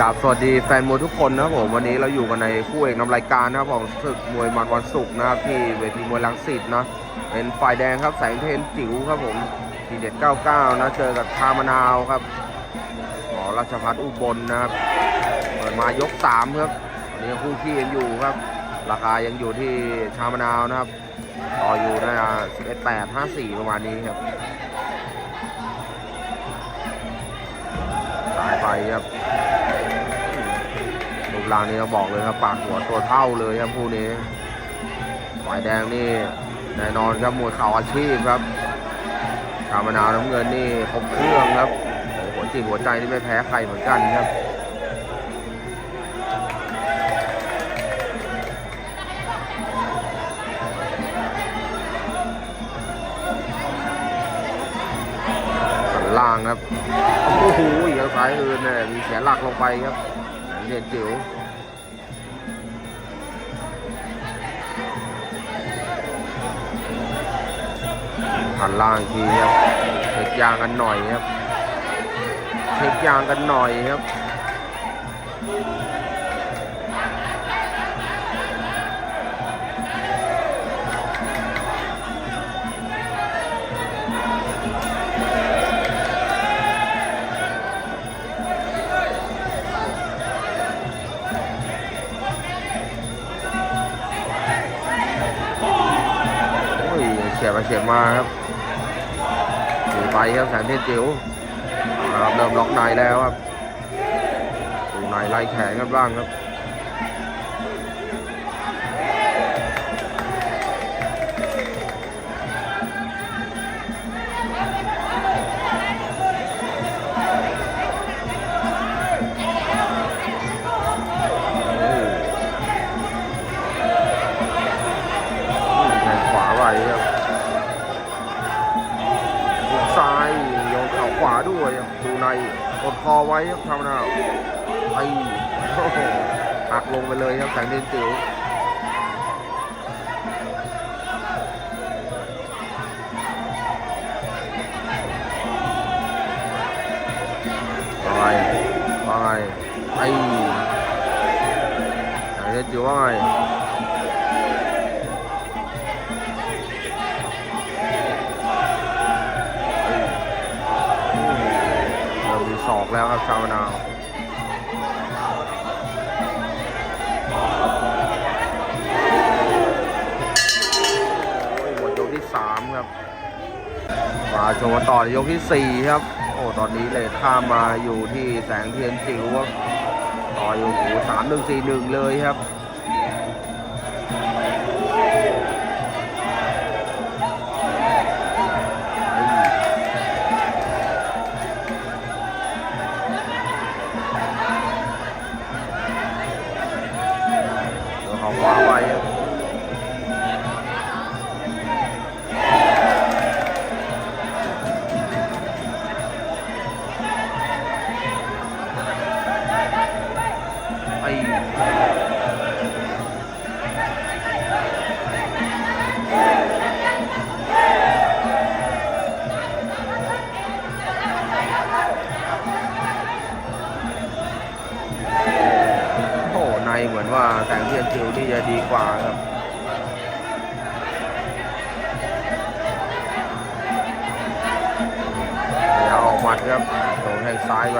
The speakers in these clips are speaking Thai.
กราบสวัสดีแฟนมวยทุกคนนะครับผมวันนี้เราอยู่กันในคู่เอกนำรายการนะครับผมศึกมวยมันวันศุกร์นะครับที่เวทีมวยลังสิตนะเป็นฝ่ายแดงครับแสงเทนจิ๋วครับผมทีเด็ด99 นะเจอกับชามะนาวครับหอราชพัฒอุบลนะครับเปิดมายก 3 ครับวันนี้คู่ขี้ยังอยู่ครับ ราคายังอยู่ที่ชามะนาวนะครับต่ออยู่นะ11 8 54 ประมาณนี้ครับสายไปครับ รูปร่างนี้ต้องบอกเลยครับปากหัวตัวเท่าเลยครับคู่นี้ฝ่ายแดงนี่แน่นอนครับมวยเข่าอาชีพครับชามะนาวน้ำเงินนี่ครบเครื่องครับโหหัวจิตหัวใจนี่ไม่แพ้ใครเหมือนกันครับล่างครับ โอ้โหอีกแล้วซ้ายอื่นเนี่ยมีเสียหลักลงไปครับเทียนจิ๋ว หันล่างทีครับเช็คยางกันหน่อยครับเช็คยางกันหน่อยครับโอ้ยเฉียบไปเฉียบมาครับ ไปครับแสนเทพจิ๋วครับเริ่มล็อกในแล้วครับดูในไล่แขนกันบ้างครับ ครับแสงเทพจิ๋วว่าไงว่าไงไอ้แสงเทพจิ๋วว่าไงเริ่มมีศอกแล้วครับชาวนา สามครับมาชมต่อยกที่สี่ครับ โอ้ตอนนี้เลยข้ามมาอยู่ที่แสงเทียนจิ๋วครับต่ออยู่สามหนึ่งสี่หนึ่งเลยครับ เหมือนว่าแสงเทียนคิวที่จะดีกว่าครับอย่าออกหมัดครับโดนแทงซ้ายไป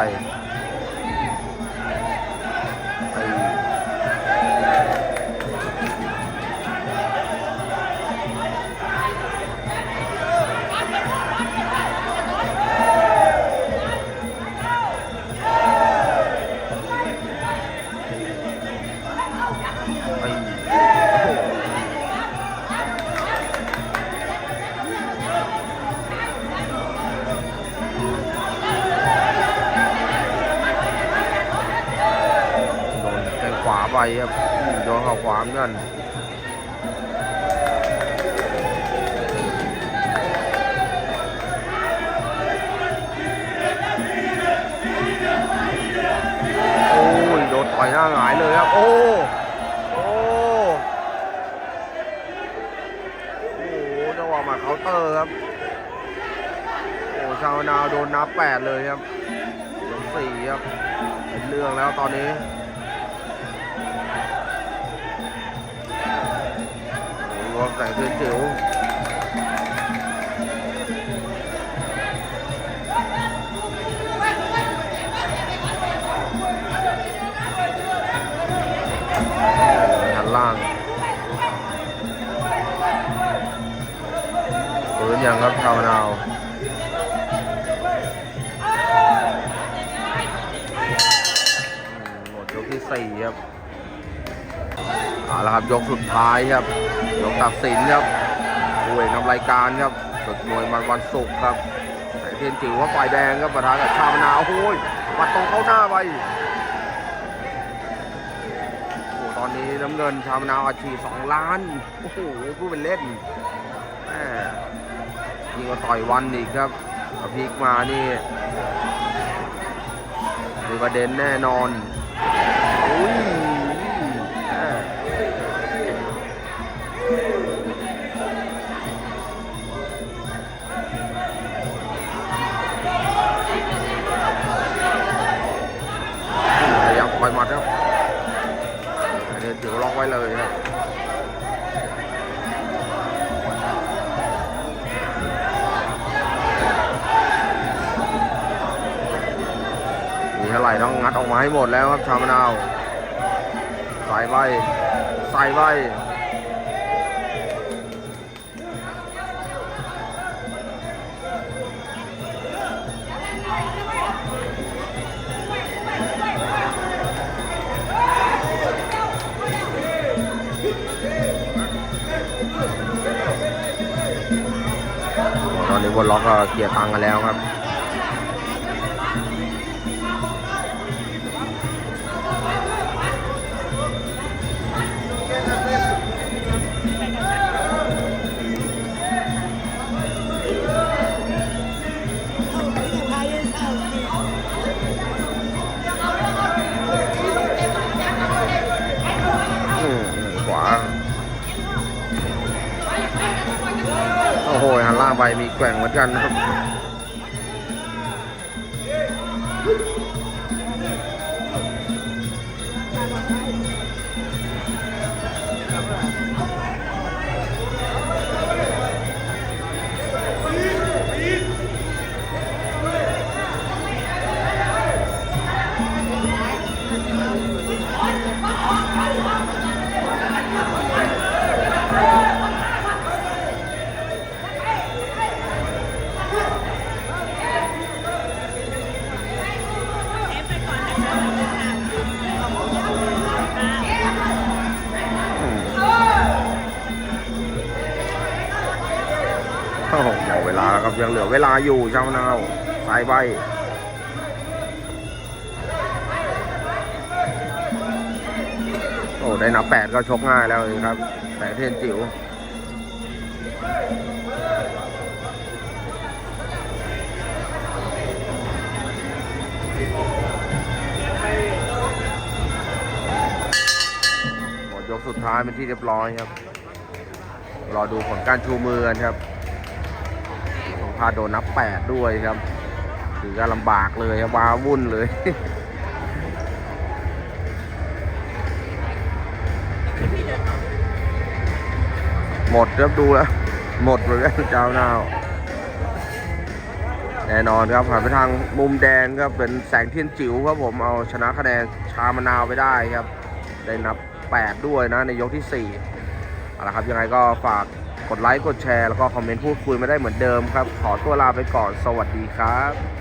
ครับโดนเขาขวามนกันโอ้ยโดนต่อยหน้าหงายเลยครับ โอ้โอ้โอ้จังหวะมาเคาน์เตอร์ครับโอ้ชาวนาวโดนนับแปดเลยครับยกสี่ครับเป็นเรื่องแล้วตอนนี้ โอ้โหแสงเจิ๋วชั้นล่างปืนยังครับชาวมะนาวหมดยกที่สี่ครับเอาละครับยกสุดท้ายครับ ยกตัดสินครับผู้เอกนำรายการครับศึกมวยมันวันศุกร์ครับแต่เทียนจิ๋วว่าฝ่ายแดงครับประธานกับชาวมนาโอ้ยปัดตรงเข้าหน้าไปโอ้ตอนนี้น้ำเงินชาวมนาอาชีสองล้านโอ้โหผู้เป็นเล่นแหม่ยิงกว่าต่อยวันอีกครับพลิกมานี่มีประเด็นแน่นอน งัดออกมาให้หมดแล้วครับชามะนาวใส่ใบใส่ใบตอนนี้บนล็อกก็เคลียร์ตังกันแล้วครับ กร่งเหมือนกันนะครับ ลาครับยังเหลือเวลาอยู่เจ้านาวสายใบโอ้ได้นับแปดก็ชกง่ายแล้วครับแต่เทียนจิ๋วหมดยกสุดท้ายเป็นที่เรียบร้อยครับ รอดูผลการชูมือกันครับ พาโดนนับแปดด้วยครับถือว่าลำบากเลยว้าวุ่นเลยหมดครับดูแล้ว หมดเลยครับเจ้าหน้าแน่นอนครับผ่านไปทางมุมแดงครับเป็นแสงเทียนจิ๋วครับผมเอาชนะคะแนนชามะนาวไปได้ครับ ได้นับ 8 ด้วยนะในยกที่4เอาละครับยังไงก็ฝาก กดไลค์กดแชร์แล้วก็คอมเมนต์พูดคุยมาได้เหมือนเดิมครับ ขอตัวลาไปก่อนสวัสดีครับ